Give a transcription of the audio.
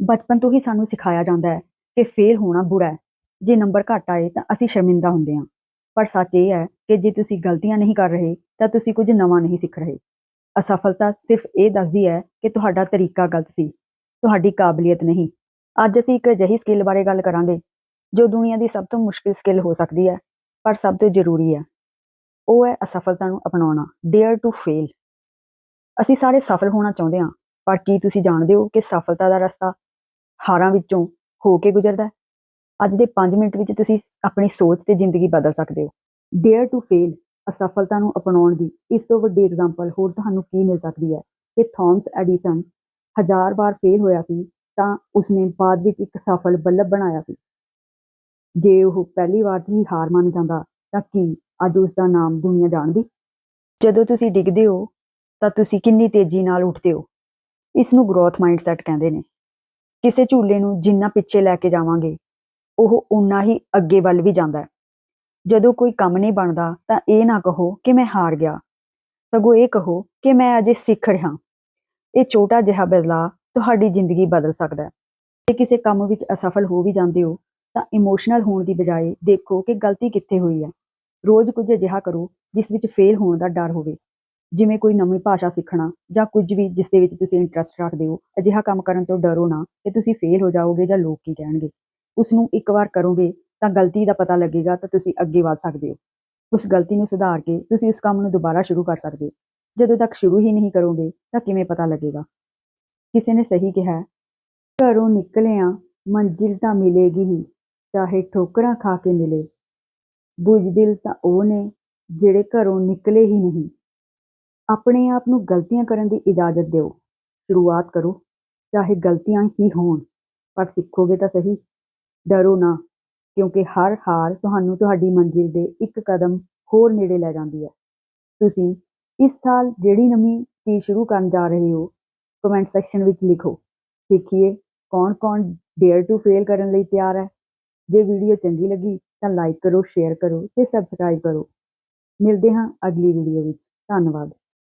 ਬਚਪਨ ਤੋਂ ਹੀ ਸਾਨੂੰ ਸਿਖਾਇਆ ਜਾਂਦਾ ਹੈ ਕਿ ਫੇਲ ਹੋਣਾ ਬੁਰਾ ਹੈ। ਜੇ ਨੰਬਰ ਘੱਟ ਆਏ ਤਾਂ ਅਸੀਂ ਸ਼ਰਮਿੰਦਾ ਹੁੰਦੇ ਹਾਂ। ਪਰ ਸੱਚ ਇਹ ਹੈ ਕਿ ਜੇ ਤੁਸੀਂ ਗਲਤੀਆਂ ਨਹੀਂ ਕਰ ਰਹੇ, ਤਾਂ ਤੁਸੀਂ ਕੁਝ ਨਵਾਂ ਨਹੀਂ ਸਿੱਖ ਰਹੇ। ਅਸਫਲਤਾ ਸਿਰਫ ਇਹ ਦੱਸਦੀ ਹੈ ਕਿ ਤੁਹਾਡਾ ਤਰੀਕਾ ਗਲਤ ਸੀ, ਤੁਹਾਡੀ ਕਾਬਲੀਅਤ ਨਹੀਂ। ਅੱਜ ਅਸੀਂ ਇੱਕ ਅਜਿਹੀ ਸਕਿੱਲ ਬਾਰੇ ਗੱਲ ਕਰਾਂਗੇ, ਜੋ ਦੁਨੀਆ ਦੀ ਸਭ ਤੋਂ ਮੁਸ਼ਕਿਲ ਸਕਿੱਲ ਹੋ ਸਕਦੀ ਹੈ, ਪਰ ਸਭ ਤੋਂ ਜ਼ਰੂਰੀ ਹੈ। ਉਹ ਹੈ ਅਸਫਲਤਾ ਨੂੰ ਅਪਣਾਉਣਾ ਡੇਅਰ ਟੂ ਫੇਲ ਅਸੀਂ ਸਾਰੇ ਸਫਲ ਹੋਣਾ ਚਾਹੁੰਦੇ ਹਾਂ, ਪਰ ਕੀ ਤੁਸੀਂ ਜਾਣਦੇ ਹੋ ਕਿ ਸਫਲਤਾ ਦਾ ਰਸਤਾ ਹਾਰਾਂ ਵਿੱਚੋਂ ਹੋ ਕੇ ਗੁਜ਼ਰਦਾ ਹੈ। ਅੱਜ ਦੇ 5 ਮਿੰਟ ਵਿੱਚ ਤੁਸੀਂ ਆਪਣੀ ਸੋਚ ਤੇ ਜ਼ਿੰਦਗੀ ਬਦਲ ਸਕਦੇ ਹੋ। ਡੇਅਰ ਟੂ ਫੇਲ ਅਸਫਲਤਾ ਨੂੰ ਅਪਣਾਉਣ ਦੀ ਇਸ ਤੋਂ ਵੱਡੀ ਐਗਜ਼ਾਮਪਲ ਹੋਰ ਤੁਹਾਨੂੰ ਕੀ ਮਿਲ ਸਕਦੀ ਹੈ? ਕਿ ਥਾਮਸ ਐਡੀਸਨ ਹਜ਼ਾਰ ਵਾਰ ਫੇਲ ਹੋਇਆ ਸੀ, ਤਾਂ ਉਸਨੇ ਬਾਅਦ ਵਿੱਚ ਇੱਕ ਸਫਲ ਬੱਲਬ ਬਣਾਇਆ ਸੀ। ਜੇ ਉਹ ਪਹਿਲੀ ਵਾਰ 'ਚ ਹੀ ਹਾਰ ਮੰਨ ਜਾਂਦਾ, ਤਾਂ ਕੀ ਅੱਜ ਉਸ ਦਾ ਨਾਮ ਦੁਨੀਆ ਜਾਣਦੀ? ਜਦੋਂ ਤੁਸੀਂ ਡਿੱਗਦੇ ਹੋ, ਤਾਂ ਤੁਸੀਂ ਕਿੰਨੀ ਤੇਜ਼ੀ ਨਾਲ ਉੱਠਦੇ ਹੋ? ਇਸ ਨੂੰ ਗਰੋਥ ਮਾਈਂਡਸੈਟ ਕਹਿੰਦੇ ਨੇ। ਕਿਸੇ ਝੂਲੇ ਨੂੰ ਜਿੰਨਾ ਪਿੱਛੇ ਲੈ ਕੇ ਜਾਵਾਂਗੇ, ਉਹ ਉਨਾ ਹੀ ਅੱਗੇ ਵੱਲ ਵੀ ਜਾਂਦਾ ਹੈ। ਜਦੋਂ ਕੋਈ ਕੰਮ ਨਹੀਂ ਬਣਦਾ, ਤਾਂ ਇਹ ਨਾ ਕਹੋ ਕਿ ਮੈਂ ਹਾਰ ਗਿਆ। ਸਗੋਂ ਇਹ ਕਹੋ ਕਿ ਮੈਂ ਅਜੇ ਸਿੱਖ ਰਿਹਾ। ਇਹ ਛੋਟਾ ਜਿਹਾ ਬਦਲਾਅ ਤੁਹਾਡੀ ਜ਼ਿੰਦਗੀ ਬਦਲ ਸਕਦਾ ਹੈ। ਜੇ ਕਿਸੇ ਕੰਮ ਵਿੱਚ ਅਸਫਲ ਹੋ ਵੀ ਜਾਂਦੇ ਹੋ, ਤਾਂ ਇਮੋਸ਼ਨਲ ਹੋਣ ਦੀ ਬਜਾਏ ਦੇਖੋ ਕਿ ਗਲਤੀ ਕਿੱਥੇ ਹੋਈ ਹੈ। ਰੋਜ਼ ਕੁਝ ਅਜਿਹਾ ਕਰੋ, ਜਿਸ ਵਿੱਚ ਫੇਲ ਹੋਣ ਦਾ ਡਰ ਹੋਵੇ। ਜਿਵੇਂ ਕੋਈ ਨਵੀਂ ਭਾਸ਼ਾ ਸਿੱਖਣਾ ਜਾਂ ਕੁਝ ਵੀ ਜਿਸ ਦੇ ਵਿੱਚ ਤੁਸੀਂ ਇੰਟਰਸਟ ਰੱਖਦੇ ਹੋ, ਅਜਿਹਾ ਕੰਮ ਕਰਨ ਤੋਂ ਡਰੋ ਨਾ ਕਿ ਤੁਸੀਂ ਫੇਲ ਹੋ ਜਾਓਗੇ ਜਾਂ ਲੋਕ ਕੀ ਕਹਿਣਗੇ। ਉਸ ਨੂੰ ਇੱਕ ਵਾਰ ਕਰੋਗੇ ਤਾਂ ਗਲਤੀ ਦਾ ਪਤਾ ਲੱਗੇਗਾ ਤਾਂ ਤੁਸੀਂ ਅੱਗੇ ਵਧ ਸਕਦੇ ਹੋ। ਉਸ ਗਲਤੀ ਨੂੰ ਸੁਧਾਰ ਕੇ ਤੁਸੀਂ ਉਸ ਕੰਮ ਨੂੰ ਦੁਬਾਰਾ ਸ਼ੁਰੂ ਕਰ ਸਕਦੇ ਹੋ। ਜਦੋਂ ਤੱਕ ਸ਼ੁਰੂ ਹੀ ਨਹੀਂ ਕਰੋਗੇ ਤਾਂ ਕਿਵੇਂ ਪਤਾ ਲੱਗੇਗਾ? ਕਿਸੇ ਨੇ ਸਹੀ ਕਿਹਾ, ਘਰੋਂ ਨਿਕਲਿਆ ਮੰਜ਼ਿਲ ਤਾਂ ਮਿਲੇਗੀ ਹੀ, ਚਾਹੇ ਠੋਕਰਾਂ ਖਾ ਕੇ ਮਿਲੇ। ਬੁਝ ਦਿਲ ਤਾਂ ਉਹ ਨੇ ਜਿਹੜੇ ਘਰੋਂ ਨਿਕਲੇ ਹੀ ਨਹੀਂ। ਆਪਣੇ ਆਪ ਨੂੰ ਗਲਤੀਆਂ ਕਰਨ ਦੀ ਇਜਾਜ਼ਤ ਦਿਓ। ਸ਼ੁਰੂਆਤ ਕਰੋ। ਚਾਹੇ ਗਲਤੀਆਂ ਹੀ ਹੋਣ, ਪਰ ਸਿੱਖੋਗੇ ਤਾਂ ਸਹੀ। ਡਰੋ ਨਾ, ਕਿਉਂਕਿ ਹਰ ਹਾਰ ਤੁਹਾਨੂੰ ਤੁਹਾਡੀ ਮੰਜ਼ਿਲ ਦੇ ਇੱਕ ਕਦਮ ਹੋਰ ਨੇੜੇ ਲੈ ਜਾਂਦੀ ਹੈ। ਤੁਸੀਂ ਇਸ ਸਾਲ ਜਿਹੜੀ ਨਵੀਂ ਚੀਜ਼ ਸ਼ੁਰੂ ਕਰਨ ਜਾ ਰਹੇ ਹੋ ਕਮੈਂਟ ਸੈਕਸ਼ਨ ਵਿੱਚ ਲਿਖੋ। ਸਿੱਖੀਏ ਕੌਣ-ਕੌਣ ਡੇਅਰ ਟੂ ਫੇਲ ਕਰਨ ਲਈ ਤਿਆਰ ਹੈ। ਜੇ ਵੀਡੀਓ ਚੰਗੀ ਲੱਗੀ ਤਾਂ ਲਾਈਕ ਕਰੋ ਸ਼ੇਅਰ ਕਰੋ ਤੇ ਸਬਸਕ੍ਰਾਈਬ ਕਰੋ। ਮਿਲਦੇ ਹਾਂ ਅਗਲੀ ਵੀਡੀਓ ਵਿੱਚ। ਧੰਨਵਾਦ।